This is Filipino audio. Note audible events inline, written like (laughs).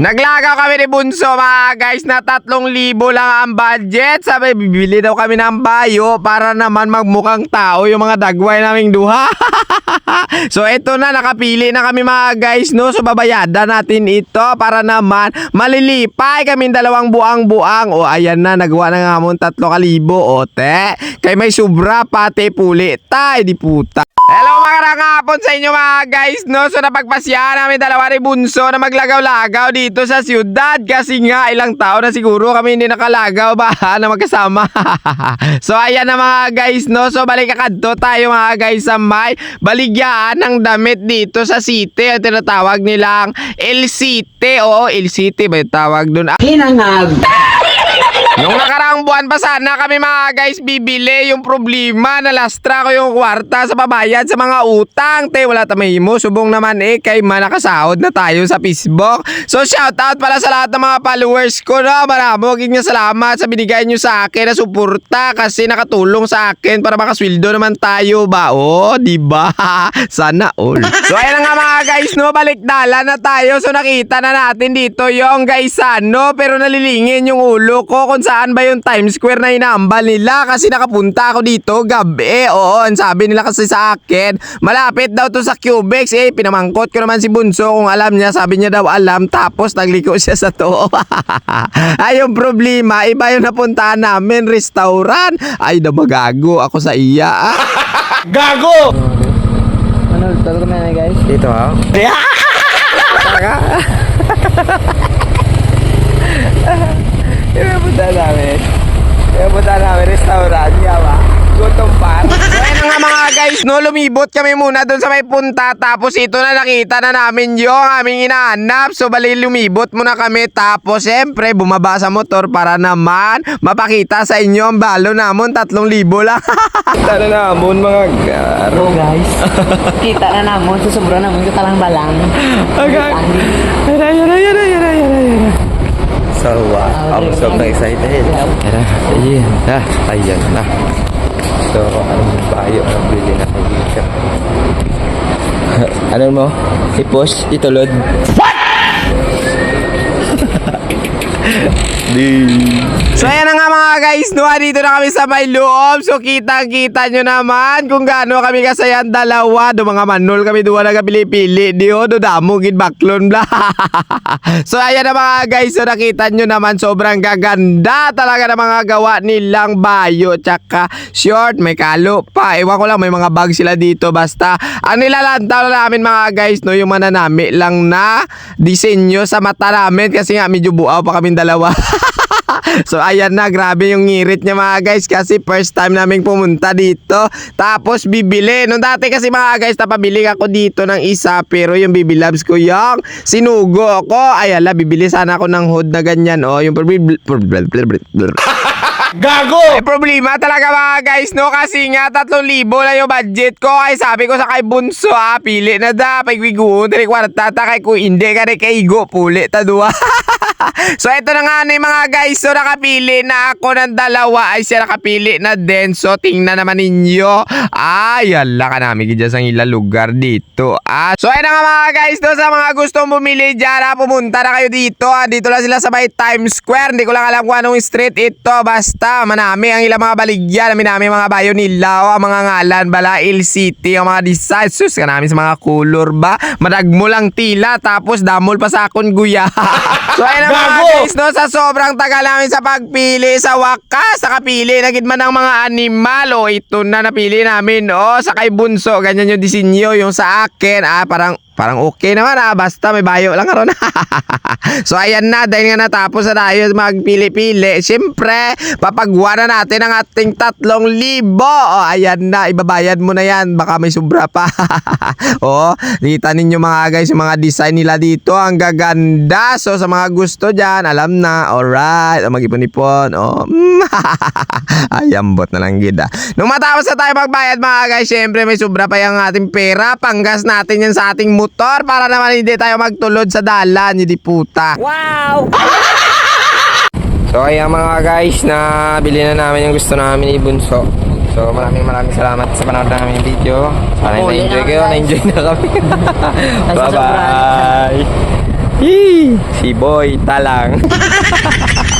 Naglagaw kami ni Bunso mga guys na 3,000 lang ang budget. Sabi, bibili daw kami ng bayo para naman magmukhang tao yung mga dagway naming duha. (laughs) so ito na, nakapili na kami mga guys no. So babayadan natin ito para naman malilipay kami dalawang buang-buang. O ayan na, nagawa na nga mong 3,000 o te. Kay may sobra pati puli. Tay, di puta. Hello mga karangapon sa inyo mga guys no So napagpasyahan namin dalawa ni Bunso na maglagaw-lagaw dito sa siyudad Kasi nga ilang taon na siguro kami hindi nakalagaw (laughs) ba na magkasama (laughs) So ayan na mga guys no So balik kakadto tayo mga guys sa may baligyan ng damit dito sa city? Ang tinatawag nilang El City. Oo El City ba yung tawag dun? Hinangag. Yung nakaraang buwan pa sana kami mga guys bibili yung problema na lastra ko yung kwarta sa pabayad sa mga utang. Te, wala tamay mo. Subong naman eh kay manakasahod na tayo sa Facebook. So shoutout pala sa lahat ng mga followers ko no. Maraming salamat sa binigay nyo sa akin na suporta kasi nakatulong sa akin para makasweldo naman tayo ba? Oh, di ba? (laughs) Sana all. So ayan nga mga guys no, balikdala na tayo. So nakita na natin dito yung guys ano, pero nalilingin yung ulo ko kung saan ba yung Times Square na inaambal nila kasi nakapunta ako dito gabi. Oo, ang sabi nila kasi sa akin, malapit daw to sa Cubex. Eh, pinamangkot ko naman si Bunso kung alam niya. Sabi niya daw alam. Tapos nagliko siya sa to. (laughs) Ay, yung problema, iba yung napuntahan namin, restaurant. Ay, na magago ako sa iya. (laughs) ah. Ano, talo kami na guys. Dito (laughs) ha? Taka. Yung punta namin. Yung punta namin restaurant, yawa. Gutom pa. So ayun na nga mga guys, no, lumibot kami muna doon sa may punta. Tapos ito na nakita na namin yung aming inahanap. So bali lumibot muna kami. Tapos siyempre bumaba sa motor para naman mapakita sa inyo ang balo namon. Tatlong libo lang. (laughs) Tara namon mga garo. Guys. (laughs) Kita na namon, susubra namon kita lang balang. Okay. Yara, yara, yara, yara, yara, yara. So, uh, I'm so excited. Na, ayan na. So, anong bayo ang bili na tayo dito? (laughs) ano mo? I-push, itulod. What? (laughs) So ayan na nga mga guys, no, dito na kami sa may loob. So kita-kita nyo naman kung gaano kami kasayan dalawa. Do mga manol kami duwa nagapili-pili. Di o, do damo gid baklon bla. (laughs) so ayan na mga guys, so nakita nyo naman sobrang gaganda talaga ng mga gawa nilang bayo. Tsaka short, may kalo pa. Ewan ko lang, may mga bag sila dito. Basta, ang nilalantaw na namin mga guys, no, yung mananami lang na disenyo sa mata namin. Kasi nga medyo buaw pa kami dalawa. (laughs) so ayan na, grabe yung ngirit niya mga guys kasi first time namin pumunta dito. Tapos bibili. Nung dati kasi mga guys, napabili ako dito ng isa pero yung loves ko yung sinugo ko. Ay ala, bibili sana ako ng hood na ganyan. Oh, yung Gago! Eh, problema talaga mga guys, no? Kasi nga, 3,000 lang yung budget ko. Ay, sabi ko sa kay Bunso, ah, pili na da. Pagwiguhon, tari kwarta, ta kay ko hindi ka rin kay Igo, puli, ta duwa. (laughs) so, ito na nga na yung mga guys. So, nakapili na ako ng dalawa. Ay, siya nakapili na din. So, tingnan naman ninyo. Ay, ala ka namin gidya sa ilang lugar dito. Ah, so, ayun na nga mga guys. No, sa mga gustong bumili dyan, ah, pumunta na kayo dito. Ah, dito lang sila sa may Times Square. Hindi ko lang alam kung anong street ito. Basta, manami ang ilang mga baligyan. Minami mga bayo nila. O, mga ngalan. Bala, Il City. Ang mga design. Sus, ka namin sa mga color ba? Madagmo lang tila. Tapos, damol pa sa akon guya. (laughs) so, ayun mga guys. No, sa sobrang tagal namin sa pagpili sa wakas. Nakapili na gid man ng mga animal. O, ito na napili namin. O, sa kay Bunso. Ganyan yung disenyo. Yung sa akin. Ah, parang Parang okay naman ah, basta may bayo lang karon. (laughs) so ayan na, dahil nga natapos na tayo magpili-pili. Siyempre, papagawa na natin ang ating tatlong libo. O ayan na, ibabayad mo na yan. Baka may sobra pa. (laughs) o, nakita ninyo mga guys, yung mga design nila dito. Ang gaganda. So sa mga gusto dyan, alam na. Alright, o, mag-ipon-ipon. O, (laughs) ayan, bot na lang gida. Nung matapos na tayo magbayad mga guys, siyempre may sobra pa yung ating pera. Panggas natin yan sa ating motor para naman hindi tayo magtulod sa dalan, hindi puta. Wow! (laughs) So kaya mga guys, na bili na namin yung gusto namin ni Bunso. So maraming maraming salamat sa panood namin video. Sana Oo, na-enjoy kayo, na-enjoy na kami. (laughs) Bye-bye! Si Boy talang. (laughs)